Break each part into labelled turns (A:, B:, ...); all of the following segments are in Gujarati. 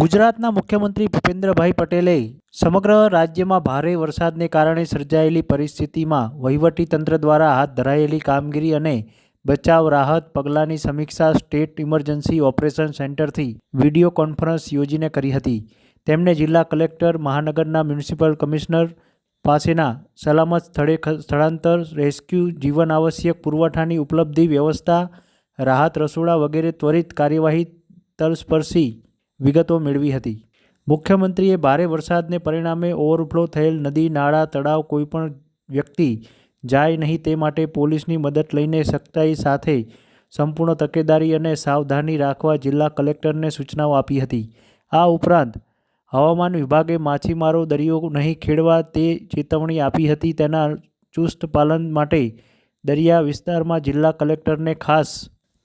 A: ગુજરાતના મુખ્યમંત્રી ભૂપેન્દ્રભાઈ પટેલે સમગ્ર રાજ્યમાં ભારે વરસાદને કારણે સર્જાયેલી પરિસ્થિતિમાં વહીવટીતંત્ર દ્વારા હાથ ધરાયેલી કામગીરી અને બચાવ રાહત પગલાંની સમીક્ષા સ્ટેટ ઇમરજન્સી ઓપરેશન સેન્ટરથી વીડિયો કોન્ફરન્સ યોજીને કરી હતી. તેમણે જિલ્લા કલેક્ટર, મહાનગરના મ્યુનિસિપલ કમિશનર પાસેના સલામત સ્થળે સ્થળાંતર, રેસ્ક્યુ, જીવન આવશ્યક પુરવઠાની ઉપલબ્ધિ, વ્યવસ્થા, રાહત રસોડા વગેરે ત્વરિત કાર્યવાહી, તલસ્પર્શી વિગતો મેળવી હતી. મુખ્યમંત્રીએ ભારે વરસાદને પરિણામે ઓવરફ્લો થયેલ નદી, નાળા, તળાવ કોઈપણ વ્યક્તિ જાય નહીં તે માટે પોલીસની મદદ લઈને સખ્તાઈ સાથે સંપૂર્ણ તકેદારી અને સાવધાની રાખવા જિલ્લા કલેક્ટરને સૂચનાઓ આપી હતી. આ ઉપરાંત, હવામાન વિભાગે માછીમારો દરિયો નહીં ખેડવા તે ચેતવણી આપી હતી. તેના ચુસ્ત પાલન માટે દરિયા વિસ્તારમાં જિલ્લા કલેક્ટરને ખાસ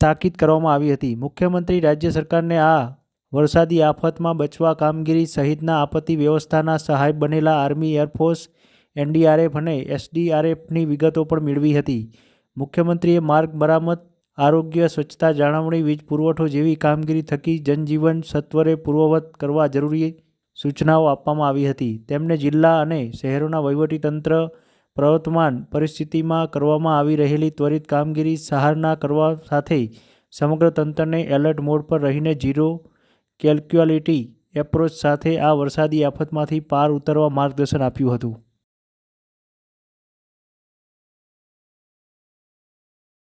A: તાકીદ કરવામાં આવી હતી. મુખ્યમંત્રી રાજ્ય સરકારને આ વરસાદી આફતમાં બચવા કામગીરી સહિતના આપત્તિ વ્યવસ્થાના સહાય બનેલા આર્મી એરફોર્સ, એનડીઆરએફ અને એસડીઆરએફની વિગતો પણ મેળવી હતી. મુખ્યમંત્રીએ માર્ગ મરામત, આરોગ્ય, સ્વચ્છતા જાળવણી, વીજ પુરવઠો જેવી કામગીરી થકી જનજીવન સત્વરે પૂર્વવત કરવા જરૂરી સૂચનાઓ આપવામાં આવી હતી. તેમણે જિલ્લા અને શહેરોના વહીવટીતંત્ર પ્રવર્તમાન પરિસ્થિતિમાં કરવામાં આવી રહેલી ત્વરિત કામગીરી સહારના કરવા સાથે સમગ્ર તંત્રને એલર્ટ મોડ પર રહીને ઝીરો કેલ્ક્યુઆલિટી એપ્રોચ સાથે આ વરસાદી આફતમાંથી પાર ઉતરવા માર્ગદર્શન આપ્યું હતું.